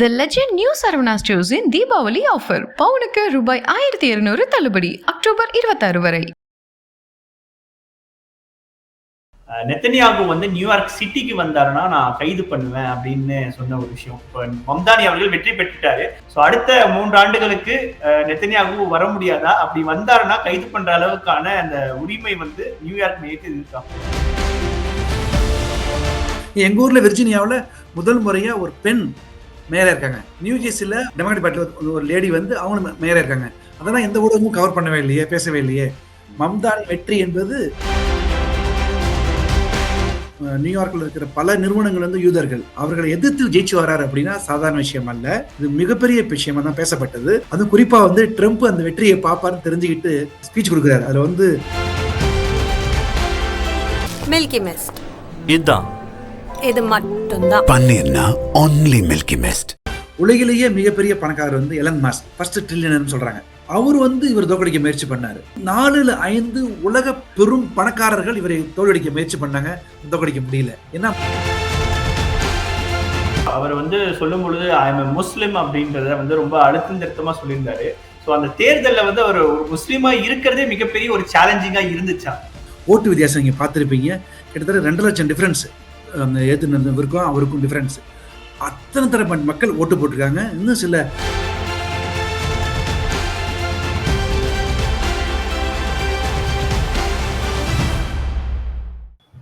தி legend new Saravana ஸ்டோர்ஸின் Deepavali offer பவுனுக்கு ரூபாய் ஆயிரத்தி இருநூறு தள்ளுபடி அக்டோபர் இருபத்தாறு வரை நெத்தனியாகு வந்து நியூயார்க் சிட்டிக்கு வந்தாருன்னா நான் கைது பண்ணுவேன் அப்படின்னு சொன்ன ஒரு விஷயம். இப்போ மம்தானி அவர்கள் வெற்றி பெற்றுட்டாரு. ஸோ அடுத்த மூன்று ஆண்டுகளுக்கு நெத்தனியாகு வர முடியாதா? அப்படி வந்தாருன்னா கைது பண்ற அளவுக்கான அந்த உரிமை வந்து நியூயார்க் மையத்தில் இருக்கா? எங்க ஊர்ல விர்ஜீனியாவில் முதல் முறையா ஒரு பெண் மேயரா இருக்காங்க. நியூ ஜெர்சியில் டெமோக்ராட்டிக் பார்ட்டியில் ஒரு லேடி வந்து அவங்களும் மேயரா இருக்காங்க. அதெல்லாம் எந்த ஊடகமும் கவர் பண்ணவே இல்லையே பேசவே இல்லையே. மம்தானி வெற்றி என்பது அஹ், நியூயார்க்ல இருக்கிற பல நிறுவனங்கள் வந்து யூதர்கள். அவர்களை எதிர்த்து ஜெயிச்சு வராரு அப்படின்னா சாதாரண விஷயம் அல்ல. இது மிகப்பெரிய விஷயமா தான் பேசப்பட்டது. அதுவும் குறிப்பா வந்து ட்ரம்ப் அந்த வெற்றியை பாப்பாருன்னு தெரிஞ்சுக்கிட்டு ஸ்பீச் கொடுக்குறாரு. அதுல வந்து மில்கி மிஸ்ட் இதுதான். இது மட்டும்தான். பன்னீர்னா ஒன்லி மில்கி மிஸ்ட் உலகிலேயே மிகப்பெரிய பணக்காரர் வந்து எலன் மாஸ்க் ஃபர்ஸ்ட் ட்ரில்லியனர்னு சொல்றாங்க. அவர் வந்து இவர் தோக்கடிக்க முயற்சி பண்ணாரு. நாலுல ஐந்து உலக பெரும் பணக்காரர்கள் இவரை தோற்கடிக்க முயற்சி பண்ணாங்க. தோற்கடிக்க முடியல. ஏன்னா அவர் வந்து சொல்லும் பொழுது ஐஎம் முஸ்லிம் அப்படின்றத வந்து ரொம்ப அழுத்தம் திருத்தமா சொல்லியிருந்தாரு. ஸோ அந்த தேர்தலில் வந்து அவர் ஒரு முஸ்லீமா இருக்கிறதே மிகப்பெரிய ஒரு சேலஞ்சிங்கா இருந்துச்சா? ஓட்டு வித்தியாசம் நீங்க பார்த்துருப்பீங்க. கிட்டத்தட்ட ரெண்டு லட்சம் டிஃபரன்ஸ் அந்த ஏத்துனருக்கும் அவருக்கும் டிஃபரன்ஸ் அத்தனை தரப்பட்ட மக்கள் ஓட்டு போட்டிருக்காங்க. இன்னும் சில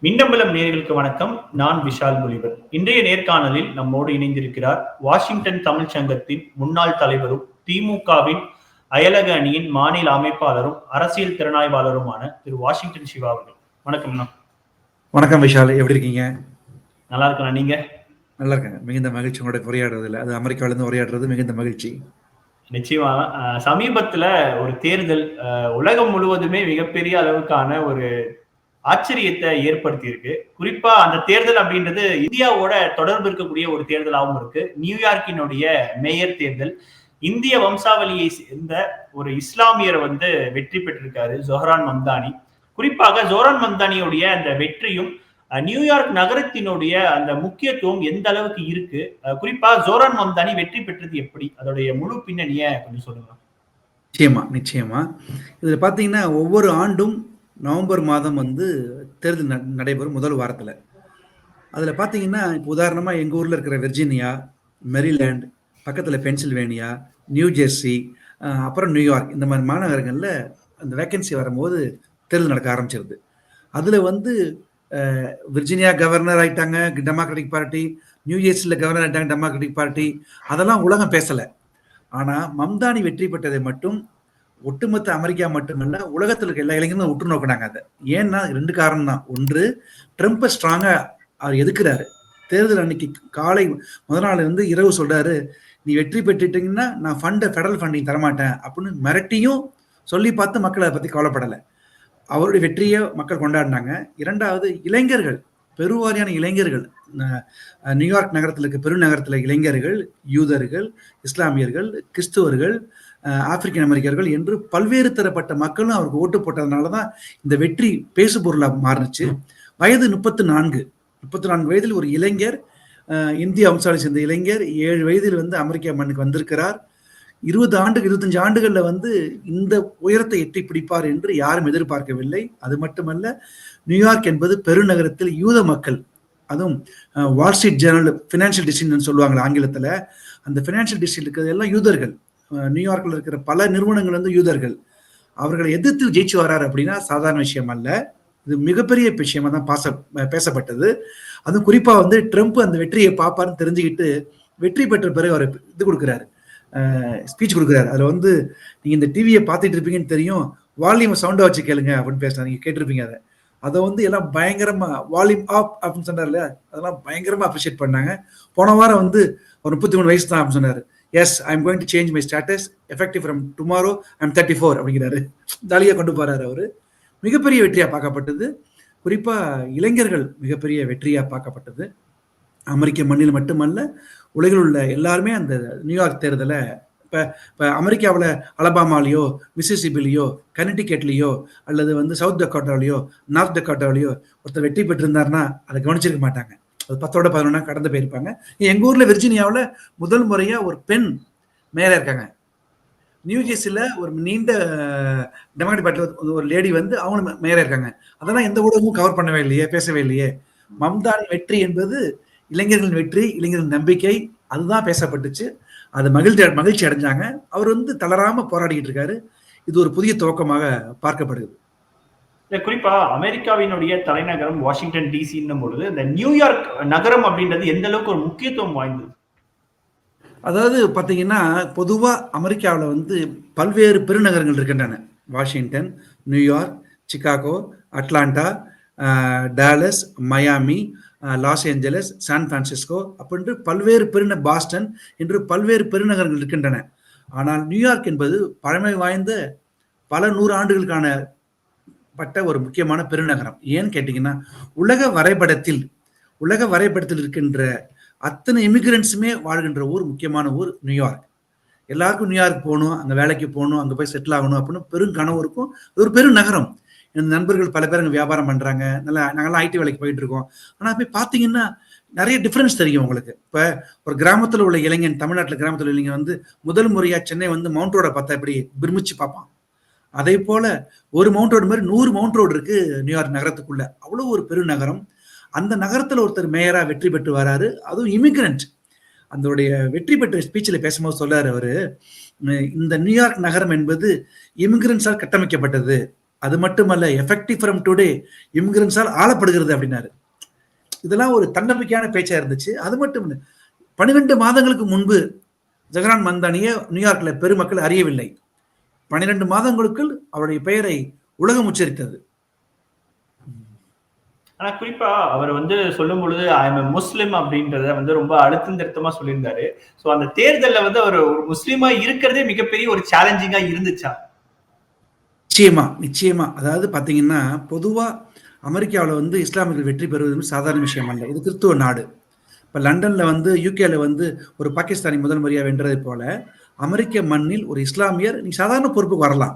மின்னம்பலம் நேயர்களுக்கு வணக்கம். நான் விஷால் முலிவர் இன்றைய நேர்காணலில் நம்மோடு இணைந்திருக்கிறார் வாஷிங்டன் தமிழ் சங்கத்தின் முன்னாள் தலைவரும் திமுகவின் அயலக அணியின் மாநில அமைப்பாளரும் அரசியல் திறனாய்வாளருமான திரு வாஷிங்டன் சிவா அவர்கள். வணக்கம். வணக்கம் விஷால். எப்படி இருக்கீங்க? நல்லா இருக்கணும் நீங்க? நல்லா இருக்காங்க மிகுந்த மகிழ்ச்சி. உங்களோட உரையாடுறதுல. அது அமெரிக்காவில இருந்து உரையாடுறது மிகுந்த மகிழ்ச்சி. நிச்சயமா. சமீபத்துல ஒரு தேர்தல் உலகம் முழுவதுமே மிகப்பெரிய அளவுக்கான ஒரு ஆச்சரியத்தை ஏற்படுத்தி இருக்கு குறிப்பா அந்த தேர்தல் அப்படின்றது இந்தியாவோட தொடர்பு இருக்கக்கூடிய ஒரு தேர்தலாகவும் இருக்கு. நியூயார்க்கினுடைய மேயர் தேர்தல். இந்திய வம்சாவளியை சேர்ந்த ஒரு இஸ்லாமியர் வந்து வெற்றி பெற்றிருக்காரு ஜொஹரான் மம்தானி. குறிப்பாக ஜோரான் மம்தானியுடைய அந்த வெற்றியும் நியூயார்க் நகரத்தினுடைய அந்த முக்கியத்துவம் எந்த அளவுக்கு இருக்கு? குறிப்பா ஜோரான் மம்தானி வெற்றி பெற்றது எப்படி? அதோடைய முழு பின்னணியை கொஞ்சம் சொல்லுங்க. நிச்சயமா நிச்சயமா. இதுல பாத்தீங்கன்னா ஒவ்வொரு ஆண்டும் நவம்பர் மாதம் வந்து தேர்தல் ந- நடைபெறும் முதல் வாரத்துல. அதுல பாத்தீங்கன்னா இப்போ உதாரணமா எங்க ஊர்ல இருக்கிற வெர்ஜீனியா மெரிலேண்ட் பக்கத்துல பென்சில்வேனியா நியூ ஜெர்சி அப்புறம் நியூயார்க் இந்த மாதிரி மாநகரங்களில் அந்த வேக்கன்சி வரும்போது தேர்தல் நடக்க ஆரம்பிச்சிருது. அதுல வந்து விர்ஜினியா கவர்னர் ஆயிட்டாங்க டெமோக்ராட்டிக் பார்ட்டி நியூ ஜெர்சியில் கவர்னர் ஆயிட்டாங்க டெமோக்ராட்டிக் பார்ட்டி அதெல்லாம் உலகம் பேசலை. ஆனால் மம்தானி வெற்றி பெற்றதை மட்டும் ஒட்டுமொத்த அமெரிக்கா மட்டுமல்ல உலகத்தில் இருக்க எல்லா இளைஞர்களும் உற்று நோக்கினாங்க அதை. ஏன்னா ரெண்டு காரணம் தான். ஒன்று ட்ரம்ப்பை ஸ்ட்ராங்காக அவர் எதுக்குறாரு? தேர்தல் அன்னைக்கு காலை முதல் நாள் இருந்து இரவு சொல்றாரு நீ வெற்றி பெற்றுட்டீங்கன்னா நான் ஃபண்டை ஃபெடரல் ஃபண்டிங் தரமாட்டேன் அப்படின்னு மிரட்டியும் சொல்லி பார்த்து மக்கள் அதை பற்றி கவலைப்படலை. அவருடைய வெற்றியை மக்கள் கொண்டாடினாங்க. இரண்டாவது இளைஞர்கள் பெருவாரியான இளைஞர்கள் நியூயார்க் நகரத்தில் இருக்க பெருநகரத்தில் இளைஞர்கள் யூதர்கள் இஸ்லாமியர்கள் கிறிஸ்துவர்கள் ஆப்பிரிக்கன் அமெரிக்கர்கள் என்று பல்வேறு தரப்பட்ட மக்களும் அவருக்கு ஓட்டு போட்டதுனால தான் இந்த வெற்றி பேசுபொருளாக மாறுச்சு. மாறுனுச்சு வயது முப்பத்து நான்கு. முப்பத்தி நான்கு வயதில் ஒரு இளைஞர் இந்திய வம்சாவளி சேர்ந்த இளைஞர் ஏழு வயதில் வந்து அமெரிக்கா மண்ணுக்கு வந்திருக்கிறார். இருபது ஆண்டு இருபத்தஞ்சு ஆண்டுகள்ல வந்து இந்த உயரத்தை எட்டி பிடிப்பார் என்று யாரும் எதிர்பார்க்கவில்லை. அது மட்டுமல்ல நியூயார்க் என்பது பெருநகரத்தில் யூத மக்கள் அதுவும் வால் ஸ்ட்ரீட் ஜேர்னல் ஃபினான்ஷியல் டிஸ்ட்ரிக்ட்னு சொல்லுவாங்க ஆங்கிலத்துல அந்த ஃபினான்ஷியல் டிஸ்ட்ரிக்ட் இருக்கிறது எல்லாம் யூதர்கள். நியூயார்க்கில் நியூயார்க்ல இருக்கிற பல நிறுவனங்கள் வந்து யூதர்கள். அவர்களை எதிர்த்து ஜெயிச்சு வர்றாரு அப்படின்னா சாதாரண விஷயம் அல்ல. இது மிகப்பெரிய விஷயமா தான் பாச பேசப்பட்டது. அதுவும் குறிப்பா வந்து ட்ரம்ப் அந்த வெற்றியை பார்ப்பாருன்னு தெரிஞ்சுக்கிட்டு வெற்றி பெற்ற பிறகு அவர் இது கொடுக்குறாரு. ஸ்பீச் கொடுக்குறாரு. அதில் வந்து நீங்கள் இந்த டிவியை பார்த்துட்டு இருப்பீங்கன்னு தெரியும். வால்யூம் சவுண்டை வச்சு கேளுங்க அப்படின்னு பேசுறாரு. நீங்கள் கேட்டிருப்பீங்க அதை. அதை வந்து எல்லாம் பயங்கரமாக வால்யூம் ஆப் அப்படின்னு சொன்னார்ல. அதெல்லாம் பயங்கரமாக அப்ரிஷியேட் பண்ணாங்க. போன வாரம் வந்து ஒரு முப்பத்தி மூணு வயசு தான் அப்படின்னு சொன்னார். Yes I am going to change my status effective from tomorrow I'm thirty four அப்படிங்கிறாரு. ஜாலியாக கொண்டு போகிறாரு அவர். மிகப்பெரிய வெற்றியாக பார்க்கப்பட்டது. குறிப்பாக இளைஞர்கள் மிகப்பெரிய வெற்றியாக பார்க்கப்பட்டது. அமெரிக்க மண்ணில் மட்டுமல்ல உலகில் உள்ள எல்லாருமே அந்த நியூயார்க் தேர்தலை இப்போ இப்போ அமெரிக்காவில் அலபாமாலேயோ மிசிசிபிலேயோ கனடிகேட்லேயோ அல்லது வந்து சவுத் டக்கோட்டாவிலையோ நார்த் டக்கோட்டாவிலையோ ஒருத்தர் வெற்றி பெற்றிருந்தாருன்னா அதை கவனிச்சிருக்க மாட்டாங்க. ஒரு பத்தோட பதினொன்னா கடந்து போயிருப்பாங்க. எங்கள் ஊரில் விர்ஜீனியாவில் முதல் முறையாக ஒரு பெண் மேலே இருக்காங்க. நியூஜெர்சியில் ஒரு நீண்ட டெமோக்ராட்டிக் பார்ட்டியில் ஒரு லேடி வந்து அவங்களும் மேலே இருக்காங்க. அதெல்லாம் எந்த ஊடகமும் கவர் பண்ணவே இல்லையே பேசவே இல்லையே. மம்தான் வெற்றி என்பது இளைஞர்களின் வெற்றி இளைஞர்களின் நம்பிக்கை அதுதான் பேசப்பட்டுச்சு. அது மகிழ்ச்சி மகிழ்ச்சி அடைஞ்சாங்க. அவர் வந்து தளராம போராடிக்கிட்டு இருக்காரு. இது ஒரு புதிய துவக்கமாக பார்க்கப்படுது குறிப்பா அமெரிக்காவினுடைய தலைநகரம் வாஷிங்டன் டிசின்னும் பொழுது இந்த நியூயார்க் நகரம் அப்படின்றது எந்த அளவுக்கு ஒரு முக்கியத்துவம் வாய்ந்தது? அதாவது பார்த்தீங்கன்னா பொதுவாக அமெரிக்காவில் வந்து பல்வேறு பெருநகரங்கள் இருக்கின்றன. Washington New York Chicago Atlanta Dallas Miami Los Angeles San Francisco அப்படின்று பல்வேறு பெருந பாஸ்டன் என்று பல்வேறு பெருநகரங்கள் இருக்கின்றன. ஆனால் நியூயார்க் என்பது பழமை வாய்ந்த பல நூறு ஆண்டுகளுக்கான பட்ட ஒரு முக்கியமான பெருநகரம். ஏன்னு கேட்டிங்கன்னா உலக வரைபடத்தில் உலக வரைபடத்தில் இருக்கின்ற அத்தனை இமிகிரண்ட்ஸுமே வாழ்கின்ற ஊர் முக்கியமான ஊர் நியூயார்க் எல்லாருக்கும் நியூயார்க் போகணும் அங்கே வேலைக்கு போகணும் அங்கே போய் செட்டில் ஆகணும் அப்படின்னு பெரும் கனவு இருக்கும். அது ஒரு பெரும் நகரம். என் நண்பர்கள் பல பேர் அங்கே வியாபாரம் பண்ணுறாங்க நல்லா நாங்கள்லாம் ஐடி வேலைக்கு போயிட்டு இருக்கோம். ஆனால் போய் பார்த்தீங்கன்னா நிறைய டிஃப்ரென்ஸ் தெரியும் உங்களுக்கு. இப்போ ஒரு கிராமத்தில் உள்ள இளைஞன் தமிழ்நாட்டில் கிராமத்தில் உள்ள இளைஞன் வந்து முதல் முறையாக சென்னை வந்து மவுண்ட் ரோடை பார்த்தா இப்படி பிரமிச்சு பார்ப்பான். அதே போல ஒரு மவுண்ட் ரோடு மாதிரி நூறு மவுண்ட் ரோடு இருக்கு நியூயார்க் நகரத்துக்குள்ள. அவ்வளோ ஒரு பெருநகரம் அந்த நகரத்தில் ஒருத்தர் மேயராக வெற்றி பெற்று வராரு. அதுவும் இமிகிரண்ட் அதோடைய வெற்றி பெற்ற ஸ்பீச்சில் பேசும்போது சொல்றாரு அவரு இந்த நியூயார்க் நகரம் என்பது இமிகிரன்ஸால் கட்டமைக்கப்பட்டது. அது மட்டுமல்ல எஃபெக்டிவ் ஃப்ரம் டுடே இமிகிரன்ஸால் ஆளப்படுகிறது அப்படின்னாரு. இதெல்லாம் ஒரு தன்னம்பிக்கையான பேச்சா இருந்துச்சு. அது மட்டும் இல்லை பன்னிரெண்டு மாதங்களுக்கு முன்பு ஜெகரான் மந்தானியை நியூயார்க்கில் பெருமக்கள் அறியவில்லை. பன்னிரெண்டு மாதங்களுக்குள் அவருடைய பெயரை உலகம் உச்சரித்தது. ஆனா குறிப்பா அவர் வந்து சொல்லும் பொழுது ஐ எம் முஸ்லிம் அப்படின்றத வந்து ரொம்ப அழுத்தம் திருத்தமா சொல்லியிருந்தாரு. ஸோ அந்த தேர்தலில் வந்து அவர் ஒரு முஸ்லீமா இருக்கிறதே மிகப்பெரிய ஒரு சேலஞ்சிங்கா இருந்துச்சா? நிச்சயமா நிச்சயமா. அதாவது பாத்தீங்கன்னா பொதுவா அமெரிக்காவில் வந்து இஸ்லாமியர்கள் வெற்றி பெறுவது சாதாரண விஷயம் அல்ல. இது கிறிஸ்துவ நாடு. இப்போ லண்டனில் வந்து யூகேல வந்து ஒரு பாகிஸ்தானி முதல் முறையாக வென்றதை போல அமெரிக்க மண்ணில் ஒரு இஸ்லாமியர் நீ சாதாரண பொறுப்புக்கு வரலாம்.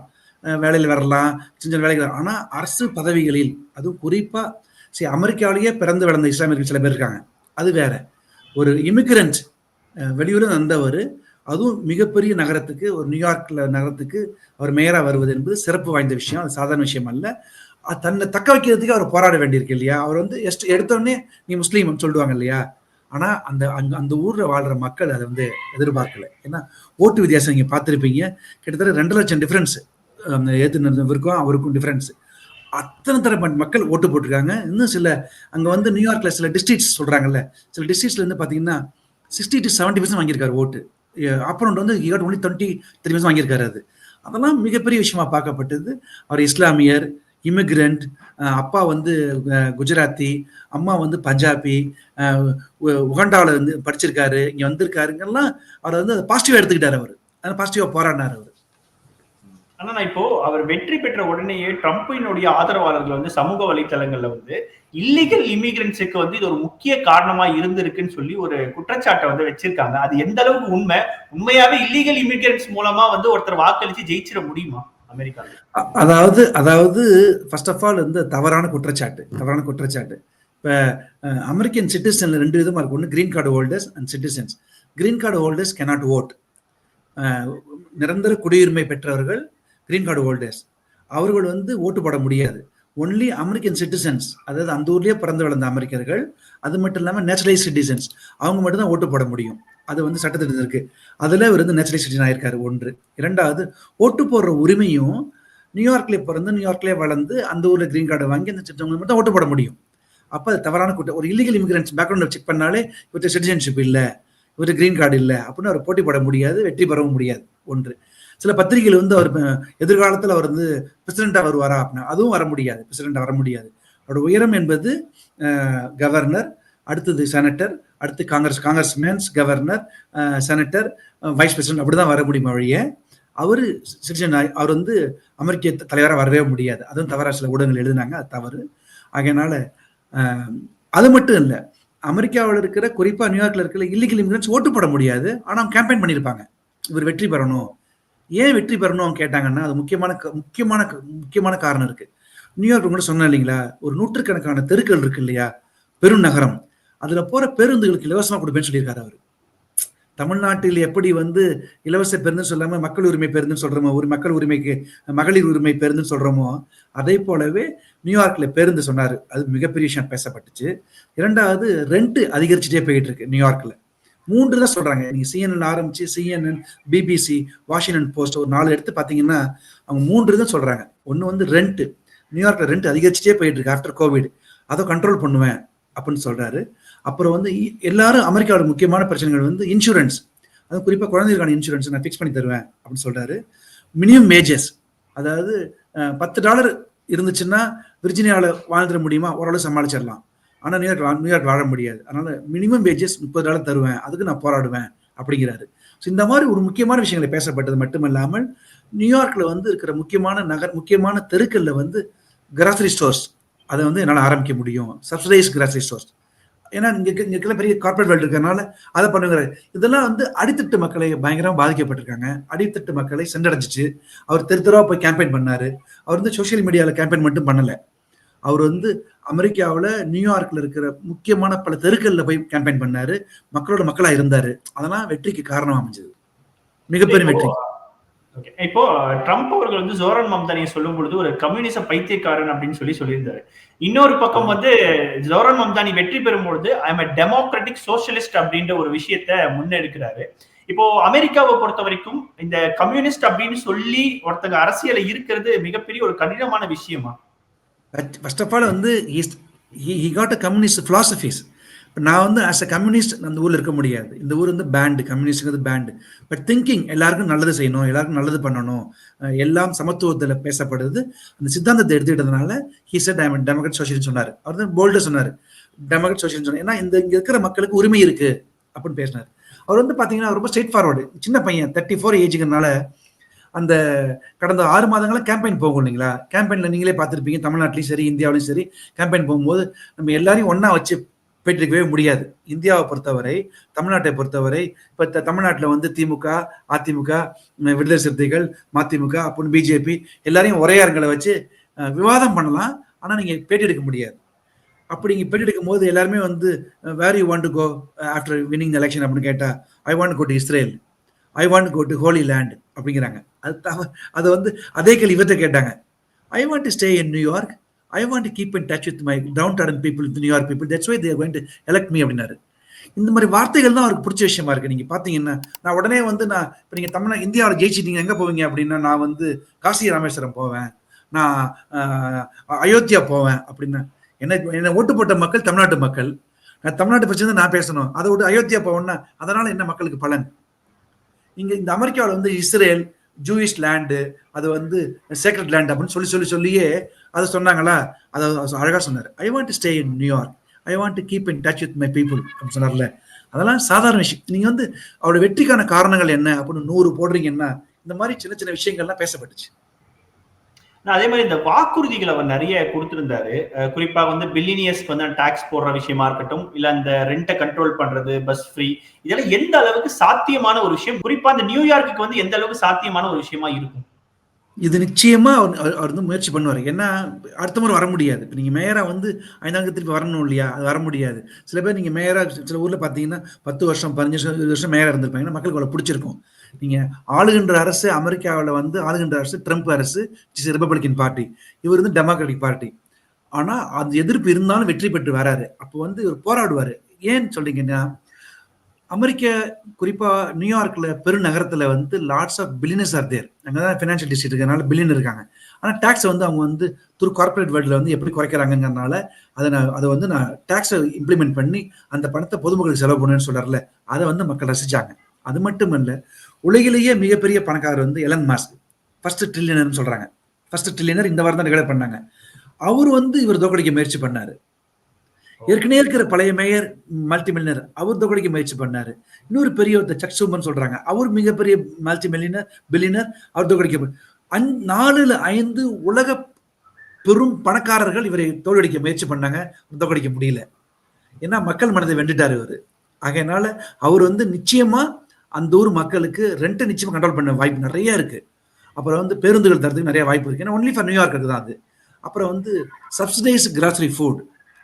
வேலையில் வரலாம் சின்ன சின்ன வேலைகள் வரலாம். ஆனால் அரசு பதவிகளில் அதுவும் குறிப்பாக சரி அமெரிக்காவிலேயே பிறந்து வளர்ந்த இஸ்லாமியர்கள் சில பேர் இருக்காங்க. அது வேற. ஒரு இமிகிரண்ட் வெளியூர் வந்தவர் அதுவும் மிகப்பெரிய நகரத்துக்கு ஒரு நியூயார்க்ல நகரத்துக்கு அவர் மேயராக வருவது என்பது சிறப்பு வாய்ந்த விஷயம். அது சாதாரண விஷயம் அல்ல. தன்னை தக்க வைக்கிறதுக்கு அவர் போராட வேண்டியிருக்கு இல்லையா? அவர் வந்து எஸ்ட் எடுத்தோடனே நீ முஸ்லீம் சொல்லுவாங்க இல்லையா? ஆனா அந்த அங்க அந்த ஊர்ல வாழ்ற மக்கள் அதை வந்து எதிர்பார்க்கல. ஏன்னா ஓட்டு வித்தியாசம் நீங்க பார்த்துருப்பீங்க. கிட்டத்தட்ட ரெண்டு லட்சம் டிஃபரன்ஸ் அந்த அவருக்கும் டிஃபரன்ஸ் அத்தனை தரப்பட்ட மக்கள் ஓட்டு போட்டிருக்காங்க. இன்னும் சில அங்க வந்து நியூயார்க்ல சில டிஸ்ட்ரிக்ட்ஸ் சொல்றாங்கல்ல. சில டிஸ்ட்ரிக்ட்ஸ்ல இருந்து பாத்தீங்கன்னா சிக்ஸ்டி டு செவன்டி பர்சன்ட் வாங்கியிருக்காரு ஓட்டு. அப்புறம் வந்து he got only twenty three percent வாங்கியிருக்காரு அது. அதெல்லாம் மிகப்பெரிய விஷயமா பார்க்கப்பட்டது. அவர் இஸ்லாமியர் இமிகிரண்ட் அப்பா வந்து குஜராத்தி அம்மா வந்து பஞ்சாபி உகண்டாவில் வந்து படிச்சிருக்காரு இங்கே வந்திருக்காருங்கெல்லாம் அவர் வந்து பாசிட்டிவாக எடுத்துக்கிட்டார் அவர். அதை பாசிட்டிவாக போராடினார் அவர். ஆனா நான் இப்போ அவர் வெற்றி பெற்ற உடனேயே ட்ரம்பினுடைய ஆதரவாளர்கள் வந்து சமூக வலைத்தளங்கள்ல வந்து இல்லீகல் இமிகிரன்ஸுக்கு வந்து இது ஒரு முக்கிய காரணமா இருந்திருக்குன்னு சொல்லி ஒரு குற்றச்சாட்டை வந்து வச்சிருக்காங்க. அது எந்த அளவுக்கு உண்மை? உண்மையாவே இல்லீகல் இமிகிரன்ஸ் மூலமா வந்து ஒருத்தர் வாக்களிச்சு ஜெயிச்சிட முடியுமா அமெரிக்காவில்? அதாவது அதாவது ஃபர்ஸ்ட் ஆஃப் ஆல் வந்து தவறான குற்றச்சாட்டு தவறான குற்றச்சாட்டு. இப்போ அமெரிக்கன் சிட்டிசன்ல ரெண்டு விதமாக இருக்கு. ஒன்று green card holders and citizens green card holders cannot vote நிரந்தர குடியுரிமை பெற்றவர்கள் கிரீன் கார்டு ஹோல்டர்ஸ் அவர்கள் வந்து ஓட்டு போட முடியாது. ஒன்லி அமெரிக்கன் சிட்டிசன்ஸ் அதாவது அந்த ஊர்லேயே பிறந்து வளர்ந்த அமெரிக்கர்கள் அது மட்டும் இல்லாமல் நேச்சுரலைஸ் சிட்டிசன்ஸ் அவங்க மட்டும்தான் ஓட்டு போட முடியும். அது வந்து சட்டத்தில் இருக்கு. அதில் இவர் வந்து நேச்சுரலைஸ் சிட்டிசன் ஆயிருக்காரு ஒன்று. இரண்டாவது ஓட்டு போடுற உரிமையும் நியூயார்க்லேயே பிறந்து நியூயார்க்லேயே வளர்ந்து அந்த ஊரில் கிரீன் கார்டு வாங்கி அந்த சிட்டவங்க மட்டும் ஓட்டு போட முடியும். அப்போ அது தவறான கூட்டம் ஒரு இல்லீகல் இமிகிரன்ஸ் பேக்ரவுண்ட் செக் பண்ணாலே இவர்கிட்ட சிட்டிசன்ஷிப் இல்லை இவர்கிட்ட கிரீன் கார்டு இல்லை அப்படின்னு அவர் போட்டி போட முடியாது வெற்றி பெறவும் முடியாது. ஒன்று. சில பத்திரிகைகள் வந்து அவர் எதிர்காலத்தில் அவர் வந்து பிரசிடண்டா வருவாரா அப்படின்னா அதுவும் வர முடியாது. பிரசிடண்டா வர முடியாது. அவரோட உயரம் என்பது கவர்னர் அடுத்தது செனட்டர் அடுத்து Congress congress men's governor senator vice president அப்படிதான் வர முடியும் வழிய அவர் சிட்டிசன் அவர் வந்து அமெரிக்க தலைவராக வரவே முடியாது. அதுவும் தவறாக சில ஊடகங்கள் எழுதினாங்க அது தவறு. ஆகையினால அது மட்டும் இல்லை அமெரிக்காவில் இருக்கிற குறிப்பாக நியூயார்க்கில் இருக்கிற இல்லீகல் இமிகிரன்ஸ் ஓட்டு போட முடியாது. ஆனால் கேம்பெயின் பண்ணியிருப்பாங்க. இவர் வெற்றி பெறணும். ஏன் வெற்றி பெறணும் அவங்க கேட்டாங்கன்னா அது முக்கியமான முக்கியமான முக்கியமான காரணம் இருக்கு. நியூயார்க் கூட சொன்னேன் இல்லைங்களா? ஒரு நூற்றுக்கணக்கான தெருக்கள் இருக்கு இல்லையா? பெரும் நகரம். அதுல போற பேருந்துகளுக்கு இலவசமா கொடுப்பேன்னு சொல்லியிருக்காரு அவர். தமிழ்நாட்டில் எப்படி வந்து இலவச பேருந்து சொல்லாம மக்கள் உரிமை பேருந்துன்னு சொல்றோமோ ஒரு மக்கள் உரிமைக்கு மகளிர் உரிமை பேருந்துன்னு சொல்றோமோ அதே போலவே நியூயார்க்ல பேருந்து சொன்னாரு. அது மிகப்பெரிய விஷயம் பேசப்பட்டுச்சு. இரண்டாவது ரெண்ட் அதிகரிச்சுட்டே போயிட்டு இருக்கு நியூயார்க்ல மூன்று தான் சொல்றாங்க. நீங்க சிஎன்என் ஆரம்பிச்சு சிஎன்என் பிபிசி வாஷிங்டன் போஸ்ட் ஒரு நாலு எடுத்து பாத்தீங்கன்னா அவங்க மூன்று தான் சொல்றாங்க. ஒன்னு வந்து ரெண்ட் நியூயார்க்ல ரெண்ட் அதிகரிச்சுட்டே போயிட்டு இருக்கு ஆஃப்டர் கோவிட் அதை கண்ட்ரோல் பண்ணுவேன் அப்படின்னு சொல்றாரு. அப்புறம் வந்து எல்லாரும் அமெரிக்காவோட முக்கியமான பிரச்சனைகள் வந்து இன்சூரன்ஸ் அது குறிப்பா குழந்தைகளுக்கான இன்சூரன்ஸ் நான் ஃபிக்ஸ் பண்ணி தருவேன் அப்படின்னு சொல்றாரு. மினிமம் மேஜஸ் அதாவது பத்து டாலர் இருந்துச்சுன்னா விர்ஜினியாவில் வாழ்ந்துட முடியுமா? ஓரளவு சமாளிச்சிடலாம். ஆனால் நியூயார்க் நியூயார்க் வாழ முடியாது. அதனால மினிமம் வேஜஸ் முப்பது டாலர் தருவேன். அதுக்கு நான் போராடுவேன் அப்படிங்கிறாரு. ஸோ இந்த மாதிரி ஒரு முக்கியமான விஷயங்களை பேசப்பட்டது மட்டுமல்லாமல் நியூயார்க்கில் வந்து இருக்கிற முக்கியமான நகர் முக்கியமான தெருக்களில் வந்து கிராசரி ஸ்டோர்ஸ் அதை வந்து என்னால் ஆரம்பிக்க முடியும். சப்சிடைஸ் கிராசரி ஸ்டோர்ஸ் ஏன்னா இங்கே இங்கே பெரிய கார்பரேட் வேல்டு இருக்கிறனால அதை பண்ணுங்கிறாரு இதெல்லாம் வந்து அடித்தட்டு மக்களை பயங்கரமாக பாதிக்கப்பட்டிருக்காங்க. அடித்தட்டு மக்களை சென்றடைஞ்சிச்சு. அவர் தெரு தெருவாக போய் கேம்பெயின் பண்ணார். அவர் வந்து சோஷியல் மீடியாவில் கேம்பெயின் மட்டும் பண்ணலை. அவர் வந்து அமெரிக்காவுல நியூயார்க்ல இருக்கிற முக்கியமான பல தெருக்கள்ல போய் கேம்பெயின் பண்ணாரு. மக்களோட மக்களா இருந்தாரு. அதெல்லாம் வெற்றிக்கு காரணம் அமைஞ்சது. மிகப்பெரிய வெற்றி. இப்போ ட்ரம்ப் அவர்கள் வந்து ஜோரன் மம்தானியை சொல்லும் பொழுது ஒரு கம்யூனிச பைத்தியக்காரன் அப்படின்னு சொல்லி சொல்லியிருந்தாரு. இன்னொரு பக்கம் வந்து ஜோரன் மம்தானி வெற்றி பெறும் பொழுது ஐம் டெமோக்ராட்டிக் சோசியலிஸ்ட் அப்படின்ற ஒரு விஷயத்த முன்னெடுக்கிறாரு. இப்போ அமெரிக்காவை பொறுத்த வரைக்கும் இந்த கம்யூனிஸ்ட் அப்படின்னு சொல்லி ஒருத்தங்க அரசியல இருக்கிறது மிகப்பெரிய ஒரு கடினமான விஷயமா? பட் ஃபர்ஸ்ட் ஆஃப் ஆல் வந்து he got a communist philosophies இப்போ நான் வந்து ஆஸ் அ கம்யூனிஸ்ட் அந்த ஊரில் இருக்க முடியாது. இந்த ஊர் வந்து பேண்டு கம்யூனிஸ்ட்ங்கிறது பேண்டு பட் திங்கிங் எல்லாருக்கும் நல்லது செய்யணும் எல்லாருக்கும் நல்லது பண்ணணும் எல்லாம் சமத்துவத்தில் பேசப்படுது. அந்த சித்தாந்தத்தை எடுத்துக்கிட்டதுனால he said I democrat social சொன்னார். அவர் தான் போல்டு சொன்னார். டெமோக்ரட் சோசியல் சொன்னார். ஏன்னா இந்த இங்கே இருக்கிற மக்களுக்கு உரிமை இருக்குது அப்படின்னு பேசினார். அவர் வந்து பார்த்தீங்கன்னா ரொம்ப ஸ்ட்ரெயிட் ஃபார்வர்டு சின்ன பையன் தேர்ட்டி ஃபோர் ஏஜுங்கிறனால அந்த கடந்த ஆறு மாதங்களாக கேம்பெயின் போகும் இல்லைங்களா? கேம்பெயினில் நீங்களே பார்த்துருப்பீங்க தமிழ்நாட்டிலையும் சரி இந்தியாவிலையும் சரி கேம்பெயின் போகும்போது நம்ம எல்லாரையும் ஒன்றா வச்சு போயிட்டு முடியாது. இந்தியாவை பொறுத்தவரை தமிழ்நாட்டை பொறுத்தவரை இப்போ தமிழ்நாட்டில் வந்து திமுக அதிமுக விடுதலை சிறுத்தைகள் மதிமுக அப்புறம் பிஜேபி எல்லாரையும் ஒரே அரங்களை வச்சு விவாதம் பண்ணலாம். ஆனால் நீங்கள் பேட்டி எடுக்க முடியாது. அப்படி நீங்கள் பேட்டி எடுக்கும் போது எல்லாருமே வந்து where you want to go after winning election அப்படின்னு கேட்டால் I want go to Israel I want go to holy land அப்படிங்கிறாங்க. அது தவ அதை வந்து அதே கேள்வி இவர்கிட்ட கேட்டாங்க. I want to stay in New York I want to keep in touch with my town darton people New York people that's why they're going to elect me அப்படின்னாரு. இந்த மாதிரி வார்த்தைகள் தான் அவருக்கு பிடிச்ச விஷயமா இருக்கு. நீங்க பாத்தீங்கன்னா நான் உடனே வந்து நான் இப்போ நீங்க தமிழ்நா இந்தியாவில் ஜெயிச்சிட்டீங்க எங்க போவீங்க அப்படின்னா நான் வந்து காசி ராமேஸ்வரம் போவேன். நான் அயோத்தியா போவேன் அப்படின்னா என்ன என்னை ஓட்டு போட்ட மக்கள் தமிழ்நாட்டு மக்கள். நான் தமிழ்நாட்டு பிரச்சனை நான் பேசணும். அதை விட்டு அயோத்தியா போவேன்னா அதனால என்ன மக்களுக்கு பலன்? இங்க இந்த அமெரிக்காவில் வந்து இஸ்ரேல் ஜூயிஷ் லேண்டு அது வந்து சேக்ரட் லேண்ட் அப்படின்னு சொல்லி சொல்லி சொல்லியே அதை சொன்னாங்களா? அதை அழகாக சொன்னார். I want to stay in New York I want to keep in touch with my people அப்படின்னு சொன்னார்ல. அதெல்லாம் சாதாரண விஷயம். நீங்கள் வந்து அவரோட வெற்றிக்கான காரணங்கள் என்ன அப்படின்னு நூறு போடுறீங்கன்னா இந்த மாதிரி சின்ன சின்ன விஷயங்கள்லாம் பேசப்பட்டுச்சு. அதே மாதிரி இந்த வாக்குறுதிகளை அவர் நிறைய கொடுத்திருந்தாரு. குறிப்பாக குறிப்பா வந்து பில்லினியர்ஸ்க்கு வந்து டாக்ஸ் போடுற விஷயமா இருக்கட்டும் இல்ல அந்த ரெண்ட்டை கண்ட்ரோல் பண்றது பஸ் ஃப்ரீ இதெல்லாம் எந்த அளவுக்கு சாத்தியமான ஒரு விஷயம்? குறிப்பா அந்த நியூயார்க்கு வந்து எந்த அளவுக்கு சாத்தியமான ஒரு விஷயமா இருக்கும்? இது நிச்சயமா அவர் அவர் வந்து முயற்சி பண்ணுவார். ஏன்னா அடுத்த முறை வர முடியாது. இப்போ நீங்கள் மேயராக வந்து ஐந்தாங்க திருப்பி வரணும் இல்லையா? அது வர முடியாது. சில பேர் நீங்கள் மேயராக சில ஊரில் பார்த்தீங்கன்னா பத்து வருஷம் பதினஞ்சு வருஷம் இருபது வருஷம் மேயராக இருந்திருப்பாங்கன்னா மக்களுக்கு அவ்வளோ பிடிச்சிருக்கும். நீங்கள் ஆளுகின்ற அரசு அமெரிக்காவில் வந்து ஆளுகின்ற அரசு ட்ரம்ப் அரசு ரிப்பப்ளிகன் பார்ட்டி இவர் வந்து டெமோக்ராட்டிக் பார்ட்டி ஆனால் அது எதிர்ப்பு இருந்தாலும் வெற்றி பெற்று வராரு. அப்போ வந்து இவர் போராடுவார். ஏன்னு சொல்றீங்கன்னா அமெரிக்க குறிப்பா நியூயார்க்ல பெருநகரத்துல வந்து lots of billionaires are there அங்கதான் ஃபினான்ஷியல் டிஸ்ட்ரிக்ட் இருக்கிறனால பில்லியன் இருக்காங்க. ஆனா டாக்ஸ் வந்து அவங்க வந்து துரு கார்பரேட் வேர்ல்டில் வந்து எப்படி குறைக்கிறாங்கங்கிறனால அதை நான் அதை வந்து நான் டாக்ஸை இம்ப்ளிமெண்ட் பண்ணி அந்த பணத்தை பொதுமக்களுக்கு செலவு பண்ணுன்னு சொல்றாருல அதை வந்து மக்கள் ரசிச்சாங்க. அது மட்டும் இல்லை உலகிலேயே மிகப்பெரிய பணக்காரர் வந்து எலன் மாஸ்க் ஃபர்ஸ்ட் ட்ரில்லியனர்னு சொல்றாங்க. ஃபர்ஸ்ட் ட்ரில்லியனர் இந்த வாரம் தான் டிக்ளேர் பண்ணாங்க. அவர் வந்து இவர் தோக்கடிக்க முயற்சி பண்ணாரு. ஏற்கனவே இருக்கிற பழைய மேயர் மல்டி மில்லியனர் அவர் தோக்கடிக்க முயற்சி பண்ணாரு. இன்னொரு பெரிய ஒருத்தர் சக் சூமன் சொல்றாங்க. அவர் மிகப்பெரிய மல்டி மில்லியனர் பில்லியனர் அவர் தோக்கடிக்க அந் நாலுல ஐந்து உலக பெரும் பணக்காரர்கள் இவரை தோல்வடிக்க முயற்சி பண்ணாங்க. தோக்கடிக்க முடியல. ஏன்னா மக்கள் மனதை வென்றுட்டார் இவர். ஆகையினால அவர் வந்து நிச்சயமா அந்த ஊர் மக்களுக்கு ரெண்ட்டை நிச்சயமாக கண்ட்ரோல் பண்ண வாய்ப்பு நிறைய இருக்குது அப்புறம் வந்து பேருந்துகள் தரதுக்கு நிறைய வாய்ப்பு இருக்குது ஏன்னா ஒன்லி ஃபார் நியூயார்க்கு தான் அது. அப்புறம் வந்து சப்சிடைஸ் கிராசரி ஃபுட்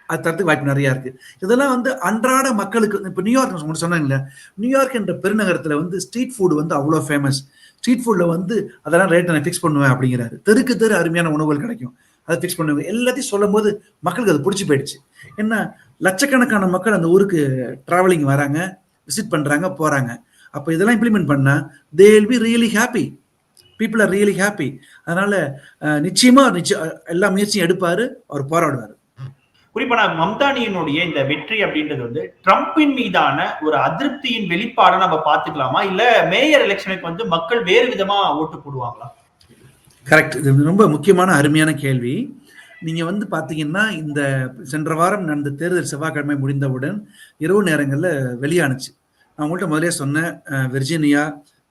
அது தரத்துக்கு வாய்ப்பு நிறையா இருக்குது இதெல்லாம் வந்து அன்றாட மக்களுக்கு இப்போ நியூயார்க் உங்களுக்கு சொன்னாங்கல்ல நியூயார்க் என்ற பெருநகரத்தில் வந்து ஸ்ட்ரீட் ஃபுட் வந்து அவ்வளோ ஃபேமஸ் ஸ்ட்ரீட் ஃபுட்ல வந்து அதெல்லாம் ரேட்டை நான் ஃபிக்ஸ் பண்ணுவேன் அப்படிங்கிறாரு. தெருக்கு தெரு அருமையான உணவுகள் கிடைக்கும். அதை ஃபிக்ஸ் பண்ணுவேன். எல்லாத்தையும் சொல்லும் போது மக்களுக்கு அது பிடிச்சி போயிடுச்சு. என்ன லட்சக்கணக்கான மக்கள் அந்த ஊருக்கு டிராவலிங் வராங்க விசிட் பண்ணுறாங்க போகிறாங்க அப்போ இதெல்லாம் இம்ப்ளிமெண்ட் பண்ணா they will be really happy people are really happy அதனால நிச்சயமா நிச்சயம் எல்லா முயற்சியும் எடுப்பாரு அவர் போராடுவார். குறிப்பா நான் மம்தானியினுடைய இந்த வெற்றி அப்படின்றது வந்து ட்ரம்பின் மீதான ஒரு அதிருப்தியின் வெளிப்பாடை நம்ம பாத்துக்கலாமா இல்ல மேயர் எலெக்ஷனுக்கு வந்து மக்கள் வேறு விதமா ஓட்டு போடுவாங்களா? கரெக்ட் இது ரொம்ப முக்கியமான அருமையான கேள்வி. நீங்க வந்து பாத்தீங்கன்னா இந்த சென்ற வாரம் நடந்த தேர்தல் செவ்வாய்க்கிழமை முடிந்தவுடன் இரவு நேரங்கள்ல வெளியானுச்சு நான் உங்கள்கிட்ட முதலே சொன்னேன் அஹ், Virginia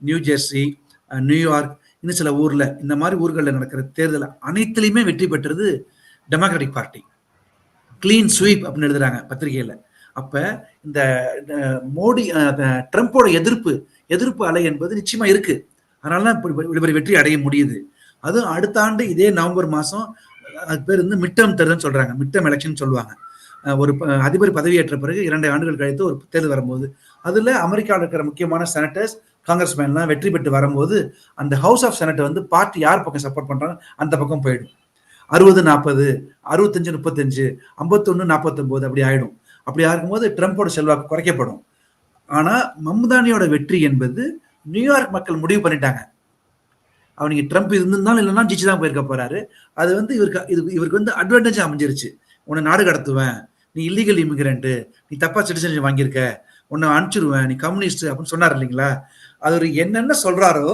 New Jersey New York இன்னும் சில ஊர்ல இந்த மாதிரி ஊர்களில் நடக்கிற தேர்தல் அனைத்துலையுமே வெற்றி பெற்றது டெமோக்ராட்டிக் பார்ட்டி க்ளீன் ஸ்வீப் அப்படின்னு எழுதுறாங்க பத்திரிகையில. அப்ப இந்த மோடி ட்ரம்ப்போட எதிர்ப்பு எதிர்ப்பு அலை என்பது நிச்சயமா இருக்கு. அதனால தான் இப்படி இவ்வளவு வெற்றி அடைய முடியுது. அதுவும் அடுத்த ஆண்டு இதே நவம்பர் மாசம் அது பேர் வந்து மிட்டம் தேர்தல் சொல்றாங்க. மிட்டம் எலெக்ஷன் சொல்லுவாங்க. ஒரு ப- அதிபர் பதவியேற்ற பிறகு இரண்டு ஆண்டுகள் கழித்து ஒரு தேர்தல் வரும்போது அதுல அமெரிக்காவில் இருக்கிற முக்கியமான செனட்டர்ஸ் காங்கிரஸ் மேன்லாம் வெற்றி பெற்று வரும்போது அந்த ஹவுஸ் ஆஃப் செனட் வந்து பார்ட்டி யார் பக்கம் சப்போர்ட் பண்றாங்க? அந்த பக்கம் போயிடும். அறுபது நாற்பது அறுபத்தஞ்சு முப்பத்தஞ்சு ஐம்பத்தொன்னு நாற்பத்தொம்போது அப்படி ஆயிடும். அப்படி ஆகும்போது ட்ரம்ப்போட செல்வாக்கு குறைக்கப்படும். ஆனா மம்தானியோட வெற்றி என்பது நியூயார்க் மக்கள் முடிவு பண்ணிட்டாங்க. அவனுக்கு ட்ரம்ப் இருந்திருந்தாலும் இல்லைன்னா ஜிச்சு தான் போயிருக்க போறாரு. அது வந்து இவருக்கு இது இவருக்கு வந்து அட்வான்டேஜ் அமைஞ்சிருச்சு. உன்னை நாடு கடத்துவேன். நீ இல்லீகல் இமிகிரண்ட்டு நீ தப்பா சிட்டிசன்ஷிப் வாங்கியிருக்க. உன்னை அனுப்பிச்சிருவேன் நீ கம்யூனிஸ்ட் அப்படின்னு சொன்னார் இல்லைங்களா? அது என்னென்ன சொல்றாரோ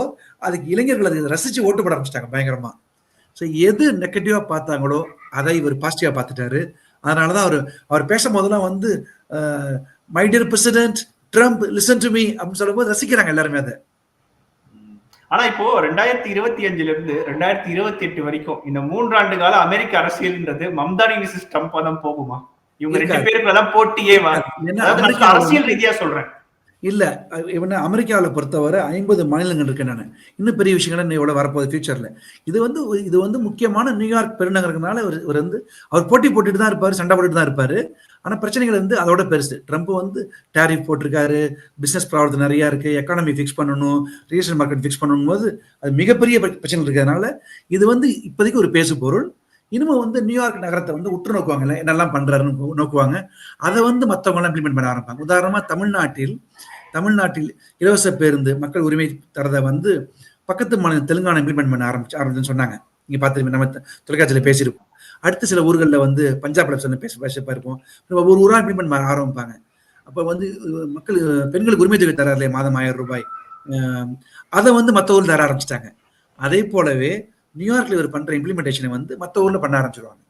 அதுக்கு இளைஞர்கள் அதை ரசிச்சு ஓட்டு போட ஆரம்பிச்சிட்டாங்க பயங்கரமா. ஸோ எது நெகட்டிவா பார்த்தாங்களோ அதை இவர் பாசிட்டிவா பார்த்துட்டாரு. அதனாலதான் அவர் அவர் பேசும்போதெல்லாம் வந்து my dear president Trump listen to me அப்படின்னு சொல்லும்போது ரசிக்கிறாங்க எல்லாருமே அதை. ஆனா இப்போ ரெண்டாயிரத்தி இருபத்தி அஞ்சுல இருந்து ரெண்டாயிரத்தி இருபத்தி எட்டு வரைக்கும் இந்த மூன்றாண்டு கால அமெரிக்க அரசியல்ன்றது மம்தானி விசஸ் ட்ரம்ப் தான் போகுமா? இவங்க ரெண்டு இருக்காது. பேருக்கு தான் போட்டியே அரசியல் ரீதியா சொல்றேன். இல்ல இவன அமெரிக்காவில் பொறுத்தவரை ஐம்பது மாநிலங்கள் இருக்கு நான். இன்னும் பெரிய விஷயங்கள் இன்னும் எவ்வளவு வரப்போகுது ஃபியூச்சர்ல இது வந்து இது வந்து முக்கியமான நியூயார்க் பெருநகரங்கனால இவர் இவர் வந்து அவர் போட்டி போட்டுட்டு தான் இருப்பாரு சண்டை போட்டுட்டு தான் இருப்பாரு. ஆனா பிரச்சனைகள் வந்து அதோட பெருசு. ட்ரம்ப் வந்து டேரிஃப் போட்டிருக்காரு பிசினஸ் ப்ராப்ளம் நிறைய இருக்கு எக்கானமி ஃபிக்ஸ் பண்ணணும் ரியல் மார்க்கெட் ஃபிக்ஸ் பண்ணணும் போது அது மிகப்பெரிய பிர- பிரச்சனை இருக்கிறதுனால இது வந்து இப்போதைக்கு ஒரு பேசு பொருள் இனிமே வந்து நியூயார்க் நகரத்தை வந்து உற்று நோக்குவாங்கல்ல என்னெல்லாம் பண்றாருன்னு நோக்குவாங்க. அதை வந்து மற்றவங்க எல்லாம் இம்ப்ளிமெண்ட் பண்ண ஆரம்பிப்பாங்க. உதாரணமா தமிழ்நாட்டில் தமிழ்நாட்டில் இலவச பேருந்து மக்கள் உரிமை தரதை வந்து பக்கத்து மாநில தெலுங்கானா இம்ப்ளிமெண்ட் பண்ண ஆரம்பிச்சு ஆரம்பிச்சுன்னு சொன்னாங்க. நீங்க பார்த்துருப்பீங்க நம்ம தொலைக்காட்சியில் பேசியிருப்போம். அடுத்த சில ஊர்களில் வந்து பஞ்சாப்ல சொன்ன பேச பேசப்பா இருப்போம் ஒவ்வொரு ஊராக இம்ப்ளிமெண்ட் பண்ண ஆரம்பிப்பாங்க. அப்போ வந்து மக்கள் பெண்களுக்கு உரிமை தொகை தராரு இல்லையா மாதம் ஆயிரம் ரூபாய். அதை வந்து மற்ற ஊர்ல தர ஆரம்பிச்சிட்டாங்க. அதே போலவே நியூயார்க்ல இவர் பண்ற இம்ப்ளிமெண்டேஷனை வந்து மற்ற ஊர்ல பண்ண ஆரம்பிச்சிருவாங்க.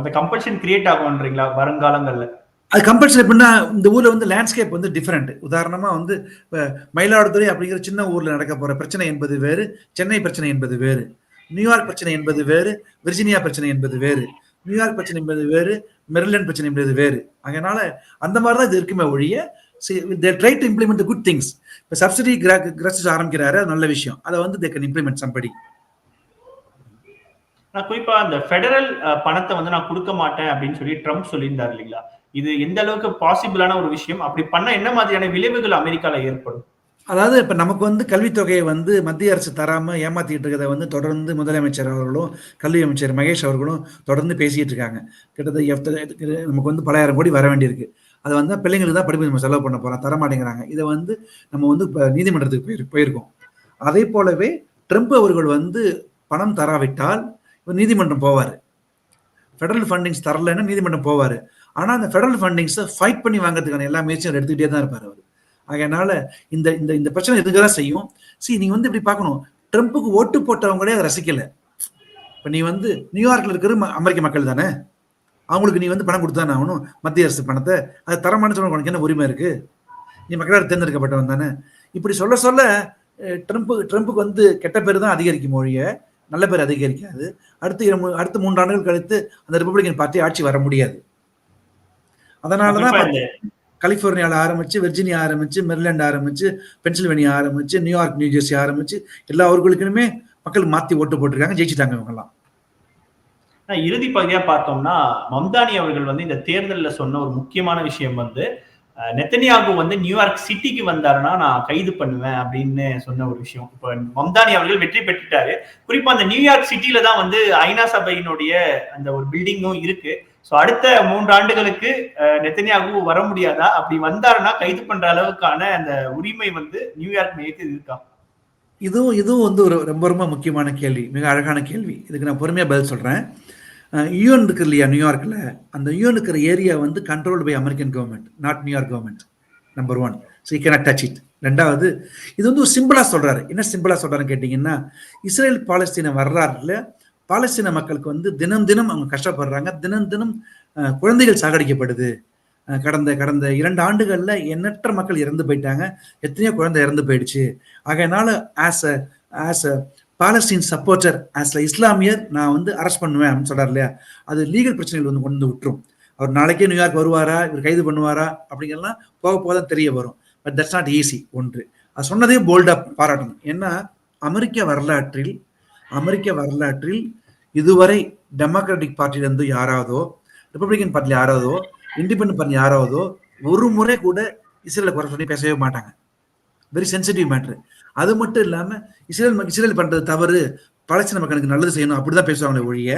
அந்த கம்பல்ஷன் கிரியேட் ஆகும்ன்றீங்களா வருங்காலங்கள்ல? அது கம்பல்சரி எப்படின்னா இந்த ஊர்ல வந்து லேண்ட்ஸ்கேப் வந்து டிஃப்ரெண்ட் உதாரணமா வந்து இப்ப மயிலாடுதுறை அப்படிங்கிற சின்ன ஊர்ல நடக்க போற பிரச்சனை என்பது வேறு சென்னை பிரச்சனை என்பது வேறு நியூயார்க் பிரச்சனை என்பது வேறு விர்ஜினியா பிரச்சனை என்பது வேறு நியூயார்க் பிரச்சனை என்பது வேறு மெரிலண்ட் பிரச்சனை என்பது வேறு. அதனால அந்த மாதிரி தான் இது இருக்குமே ஒழிய try to implement good things இப்போ சப்சிடி கிராஸ் ஆரம்பிக்கிறாரு அது நல்ல விஷயம். அதை வந்து தே கேன் இம்ப்ளிமெண்ட் சம்படி நான் குறிப்பா அந்த ஃபெடரல் பணத்தை வந்து நான் கொடுக்க மாட்டேன் அப்படின்னு சொல்லி ட்ரம்ப் சொல்லியிருந்தார் இல்லைங்களா? இது எந்த அளவுக்கு பாசிபிளான ஒரு விஷயம்? அப்படி பண்ண என்ன மாதிரியான விளைவுகள் அமெரிக்கால ஏற்படும்? அதாவது இப்போ நமக்கு வந்து கல்வித்தொகையை வந்து மத்திய அரசு தராமல் ஏமாத்திட்டு இருக்கிறத வந்து தொடர்ந்து முதலமைச்சர் அவர்களும் கல்வி அமைச்சர் மகேஷ் அவர்களும் தொடர்ந்து பேசிட்டு இருக்காங்க. கிட்டத்தட்ட நமக்கு வந்து பலாயிரம் கோடி வர வேண்டியிருக்கு. அதை வந்து பிள்ளைங்களுக்கு தான் படிப்பு நம்ம செலவு பண்ண போகிறோம் தர மாட்டேங்கிறாங்க. இதை வந்து நம்ம வந்து இப்போ நீதிமன்றத்துக்கு போயிரு போயிருக்கோம். அதே போலவே ட்ரம்ப் அவர்கள் வந்து பணம் தராவிட்டால் நீதிமன்றம் போவார். ஃபெடரல் ஃபண்டிங்ஸ் தரலைன்னா நீதிமன்றம் போவார். ஆனால் அந்த ஃபெடரல் ஃபண்டிங்ஸை ஃபைட் பண்ணி வாங்குறதுக்கான எல்லா முயற்சியும் எடுத்துக்கிட்டே தான் இருப்பார் அவர். அதனால இந்த இந்த இந்த பிரச்சனை இதுக்கு தான் செய்யும்? See நீங்கள் வந்து இப்படி பார்க்கணும். ட்ரம்ப்புக்கு ஓட்டு போட்டவங்களே அதை ரசிக்கலை. இப்போ நீ வந்து நியூயார்க்கில் இருக்கிற அமெரிக்க மக்கள் தானே? அவங்களுக்கு நீ வந்து பணம் கொடுத்தானே ஆகணும்? மத்திய அரசு பணத்தை. அது தரமான சொல்ல உனக்கு என்ன உரிமை இருக்கு? நீ மக்களால் தேர்ந்தெடுக்கப்பட்டவன் தானே? இப்படி சொல்ல சொல்ல ட்ரம்ப்பு ட்ரம்ப்புக்கு வந்து கெட்ட பேர் தான் அதிகரிக்கும் மொழியை நல்ல பேர் அதிகரிக்காது. அடுத்து அடுத்த மூன்று ஆண்டுகள் கழித்து அந்த ரிப்பப்ளிகன் பார்ட்டி ஆட்சி வர முடியாது. அதனால குறிப்பா தான் இந்த கலிபோர்னியால ஆரம்பிச்சு வெர்ஜினியா ஆரம்பிச்சு மெரிலாண்ட் ஆரம்பிச்சு பென்சில்வேனியா ஆரம்பிச்சு நியூயார்க் நியூ ஜெர்சி ஆரம்பிச்சு எல்லா ஊர்களுக்குமே மக்கள் மாத்தி ஓட்டு போட்டிருக்காங்க ஜெயிச்சிட்டாங்க இவங்கெல்லாம். இறுதி பகுதியா பார்த்தோம்னா மம்தானி அவர்கள் வந்து இந்த தேர்தல்ல சொன்ன ஒரு முக்கியமான விஷயம் வந்து நெத்தனியாகு வந்து நியூயார்க் சிட்டிக்கு வந்தாருன்னா நான் கைது பண்ணுவேன் அப்படின்னு சொன்ன ஒரு விஷயம். இப்போ மம்தானி அவர்கள் வெற்றி பெற்றுட்டாரு. குறிப்பா அந்த நியூயார்க் சிட்டில தான் வந்து ஐநா சபையினுடைய அந்த ஒரு பில்டிங்கும் இருக்கு. ஸோ அடுத்த மூன்று ஆண்டுகளுக்கு நெத்தனியாகு வர முடியாதா? அப்படி வந்தாருன்னா கைது பண்ற அளவுக்கான அந்த உரிமை வந்து நியூயார்க் மையத்தில் இருக்கா? இதுவும் இதுவும் வந்து ஒரு ரொம்ப ரொம்ப முக்கியமான கேள்வி மிக அழகான கேள்வி. இதுக்கு நான் பொறுமையாக பதில் சொல்கிறேன் யூஎன் இருக்கு இல்லையா நியூயார்க்கில் அந்த யூஎன் இருக்கிற ஏரியா வந்து controlled by American government not New York government number one so you cannot touch it ரெண்டாவது இது வந்து ஒரு சிம்பிளாக சொல்கிறாரு என்ன சிம்பிளாக சொல்கிறாருன்னு கேட்டிங்கன்னா இஸ்ரேல் பாலஸ்தீன வர்றாருல பாலஸ்தீன மக்களுக்கு வந்து தினம் தினம் அவங்க கஷ்டப்படுறாங்க. தினம் தினம் குழந்தைகள் சாகடிக்கப்படுது. கடந்த கடந்த இரண்டு ஆண்டுகளில் எண்ணற்ற மக்கள் இறந்து போயிட்டாங்க. எத்தனையோ குழந்தை இறந்து போயிடுச்சு. ஆகையினால as a as a Palestine supporter as a இஸ்லாமியர் நான் வந்து அரெஸ்ட் பண்ணுவேன் அப்படின்னு சொல்றாரு இல்லையா? அது லீகல் பிரச்சனைகள் வந்து கொண்டு வந்து விட்டுரும். அவர் நாளைக்கே நியூயார்க் வருவாரா? இவர் கைது பண்ணுவாரா? அப்படிங்கிறலாம் போக போக தான் தெரிய வரும். பட் தட்ஸ் நாட் ஈஸி ஒன்று. அது சொன்னதே போல்டாக பாராட்டணும். ஏன்னா அமெரிக்க வரலாற்றில் அமெரிக்க வரலாற்றில் இதுவரை டெமோக்ராட்டிக் பார்ட்டியிலேருந்து யாராவதோ ரிப்பப்ளிகன் பார்ட்டியில் யாராவதோ இண்டிபெண்ட் பார்ட்டி யாராவதோ ஒரு முறை கூட இஸ்ரேலில் குறை சொல்லி பேசவே மாட்டாங்க. வெரி சென்சிட்டிவ் மேட்ரு அது மட்டும் இல்லாம இஸ்ரேல் இஸ்ரேல் பண்றது தவறு பலஸ்தீன மக்களுக்கு நல்லது செய்யணும் அப்படிதான் பேசுவாங்களே ஒழிய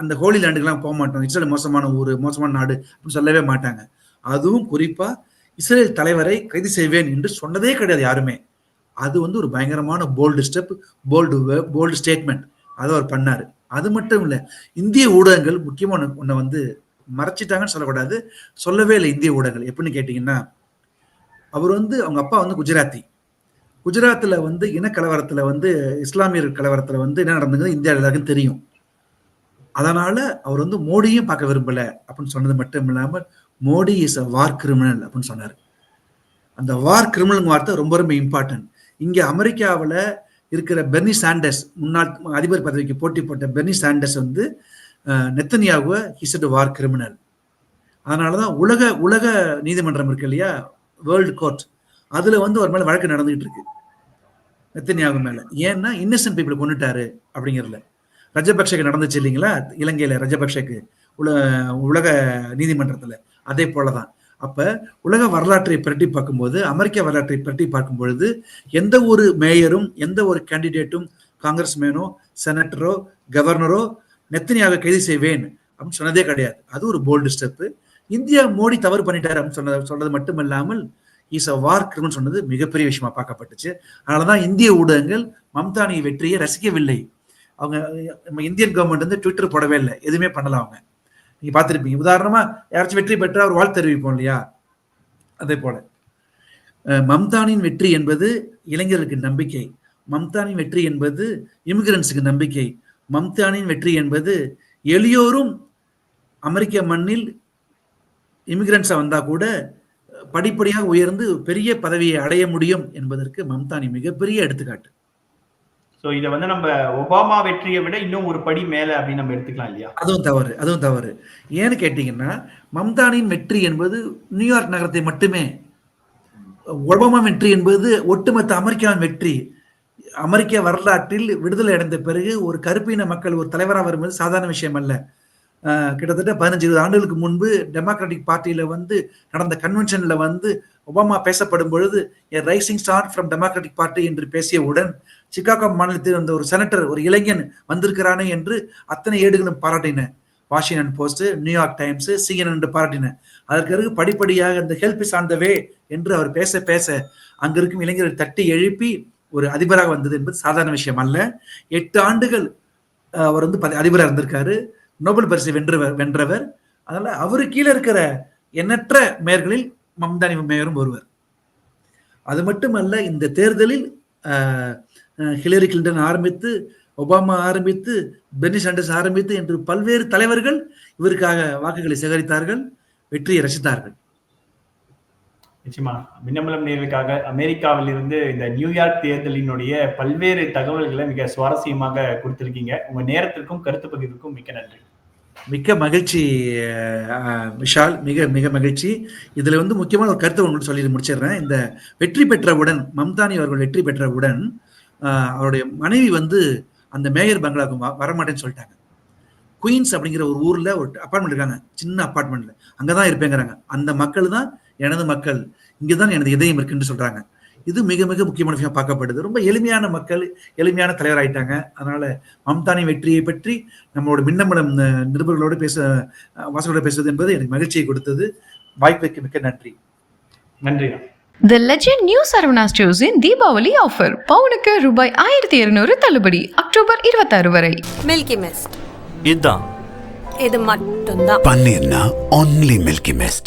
அந்த ஹோலி லேண்டுக்கெல்லாம் போக மாட்டோம். இஸ்ரேல் மோசமான ஊர் மோசமான நாடு அப்படின்னு சொல்லவே மாட்டாங்க. அதுவும் குறிப்பா இஸ்ரேல் தலைவரை கைது செய்வேன் என்று சொன்னதே கிடையாது யாருமே. அது வந்து ஒரு பயங்கரமான bold step bold bold statement அதை அவர் பண்ணாரு. அது மட்டும் இல்லை இந்திய ஊடகங்கள் முக்கியமான ஒன்றை வந்து மறைச்சிட்டாங்கன்னு சொல்லக்கூடாது. சொல்லவே இல்லை இந்திய ஊடகங்கள். எப்படின்னு கேட்டிங்கன்னா அவர் வந்து அவங்க அப்பா வந்து குஜராத்தி. குஜராத்தில் வந்து இனக்கலவரத்தில் வந்து இஸ்லாமியர் கலவரத்தில் வந்து என்ன நடந்தது இந்தியா எல்லாருக்கும் தெரியும். அதனால அவர் வந்து மோடியும் பார்க்க விரும்பல அப்படின்னு சொன்னது மட்டும் இல்லாமல் Modi is a war criminal அப்படின்னு சொன்னார். அந்த வார் கிரிமினல் வார்த்தை ரொம்ப ரொம்ப இம்பார்ட்டன்ட் இங்கே அமெரிக்காவில் இருக்கிற பெர்னி சாண்டர்ஸ் முன்னாள் அதிபர் பதவிக்கு போட்டி போட்ட பெர்னி சாண்டர்ஸ் வந்து நெத்தனியாகுவ ஹிசட் வார் கிரிமினல் அதனால தான் உலக உலக நீதிமன்றம் இருக்கு இல்லையா? வேர்ல்டு கோர்ட் அதுல வந்து ஒரு மேல வழக்கு நடந்துகிட்டு இருக்கு நெத்தனியாகு மேல. ஏன்னா இன்னசென்ட் பீப்புள் கொண்டுட்டாரு அப்படிங்கிறதுல. ரஜபக்ஷக்கு நடந்துச்சு இல்லைங்களா? இலங்கையில ரஜபக்ஷக்கு. உல உலக நீதிமன்றத்துல. அதே போலதான். அப்ப உலக வரலாற்றை பிரட்டி பார்க்கும்போது அமெரிக்க வரலாற்றை பிரட்டி பார்க்கும் பொழுது எந்த ஒரு மேயரும் எந்த ஒரு கேண்டிடேட்டும் காங்கிரஸ் மேனோ செனட்டரோ கவர்னரோ நெத்தனியாக கைது செய்வேன் அப்படின்னு சொன்னதே கிடையாது. அது ஒரு போல்டு ஸ்டெப்பு இந்தியா மோடி தவறு பண்ணிட்டாரு அப்படின்னு சொன்னது சொல்றது மட்டும் இல்லாமல் இஸ் அ வார் கிரிமினல் சொன்னது மிகப்பெரிய விஷயமா பார்க்கப்பட்டுச்சு. அதனாலதான் இந்திய ஊடகங்கள் மம்தானி வெற்றியை ரசிக்கவில்லை. அவங்க நம்ம இந்தியன் கவர்மெண்ட் வந்து ட்விட்டர் போடவே இல்லை. எதுவுமே பண்ணல அவங்க. நீங்க பார்த்துருப்பீங்க. உதாரணமா யாராச்சும் வெற்றி பெற்றா ஒரு வாழ்த்து தெரிவிப்போம் இல்லையா? அதே போல. மம்தானின் வெற்றி என்பது இளைஞர்களுக்கு நம்பிக்கை. மம்தானின் வெற்றி என்பது இமிகிரன்ஸுக்கு நம்பிக்கை. மம்தானின் வெற்றி என்பது எளியோரும் அமெரிக்க மண்ணில் இமிகிரன்ஸா வந்தா கூட படிப்படியாக உயர்ந்து பெரிய பதவியை அடைய முடியும் என்பதற்கு மம்தானி மிகப்பெரிய எடுத்துக்காட்டு. சோ இத வந்து நம்ம ஒபாமா வெற்றியை விட இன்னும் ஒரு படி மேல அப்படின்னு நம்ம எடுத்துக்கலாம் இல்லையா? அதுவும் தவறு அதுவும் தவறு. ஏன்னு கேட்டீங்கன்னா மம்தானின் வெற்றி என்பது நியூயார்க் நகரத்தை மட்டுமே ஒபாமா வெற்றி என்பது ஒட்டுமொத்த அமெரிக்காவின் வெற்றி. அமெரிக்க வரலாற்றில் விடுதலை அடைந்த பிறகு ஒரு கருப்பின மக்கள் ஒரு தலைவராக வரும்போது சாதாரண விஷயம் அல்ல. கிட்டத்தட்ட பதினஞ்சு இருபது ஆண்டுகளுக்கு முன்பு டெமோக்ராட்டிக் பார்ட்டியில வந்து நடந்த கன்வென்ஷன்ல வந்து ஒபாமா பேசப்படும் பொழுது rising star from democratic party என்று பேசியவுடன் சிகாகோ மாநிலத்தில் இருந்த ஒரு செனட்டர் ஒரு இளைஞன் வந்திருக்கிறானே என்று அத்தனை ஏடுகளும் பாராட்டின. Washington Post New York Times CN என்று பாராட்டின. அதற்கு பிறகு படிப்படியாக இந்த help is on the way என்று அவர் பேச பேச அங்க இருக்கும் இளைஞர்கள் தட்டி எழுப்பி ஒரு அதிபராக வந்தது என்பது சாதாரண விஷயம் அல்ல. எட்டு ஆண்டுகள் அவர் வந்து அதிபராக இருந்திருக்காரு. நோபல் பரிசு வென்றவர் வென்றவர். அதனால அவரு கீழே இருக்கிற எண்ணற்ற மேயர்களில் மம்தானி மேயரும் ஒருவர். அது மட்டுமல்ல இந்த தேர்தலில் ஹிலரி கிளின்டன் ஆரம்பித்து ஒபாமா ஆரம்பித்து பென்னி சாண்டர்ஸ் ஆரம்பித்து என்று பல்வேறு தலைவர்கள் இவருக்காக வாக்குகளை சேகரித்தார்கள் வெற்றியை ரசித்தார்கள். நிச்சயமா. மின்னமலம் நேர்களுக்காக அமெரிக்காவில் இருந்து இந்த நியூயார்க் தேர்தலினுடைய பல்வேறு தகவல்களை மிக சுவாரஸ்யமாக கொடுத்திருக்கீங்க. உங்க நேரத்திற்கும் கருத்து பகிர்வுக்கும் மிக்க நன்றி. மிக்க மகிழ்ச்சி விஷால். மிக மிக மகிழ்ச்சி. இதுல வந்து முக்கியமான ஒரு கருத்தை ஒன்று சொல்லி முடிச்சிடுறேன். இந்த வெற்றி பெற்றவுடன் மம்தானி அவர்கள் வெற்றி பெற்றவுடன் அவருடைய மனைவி வந்து அந்த மேயர் பங்களாவுக்கு வரமாட்டேன்னு சொல்லிட்டாங்க. குயின்ஸ் அப்படிங்கிற ஒரு ஊர்ல ஒரு அப்பார்ட்மெண்ட் இருக்காங்க. சின்ன அப்பார்ட்மெண்ட்ல. அங்கதான் இருப்பேங்கிறாங்க. அந்த மக்கள் தான் எனது மக்கள் இங்கதான் எனது இதயம் இருக்குன்னு சொல்றாங்க. இது மிக மிக முக்கியமான விஷயம் பார்க்கப்படுது. ரொம்ப எளிமையான மக்கள் எளிமையான தலைவர் ஆயிட்டாங்க அதனால மம்தானி வெற்றியை பற்றி நம்மளோட மின்னம்பலம் நிருபர்களோடு பேச வாசகரோட பேசுவது என்பது எனக்கு மகிழ்ச்சியை கொடுத்தது. வாய்ப்புக்கு மிக்க நன்றி. நன்றி. தி லெஜெண்ட் நியூ சரவணா ஸ்டோர்ஸின் தீபாவளி ஆஃபர் பவுனுக்கு ரூபாய் ஆயிரத்தி இருநூறு தள்ளுபடி அக்டோபர் இருபத்தாறு வரை. மில்கி மிஸ்ட் இதுதான் இது மட்டும்தான். பன்னீர்னா only Milky Mist.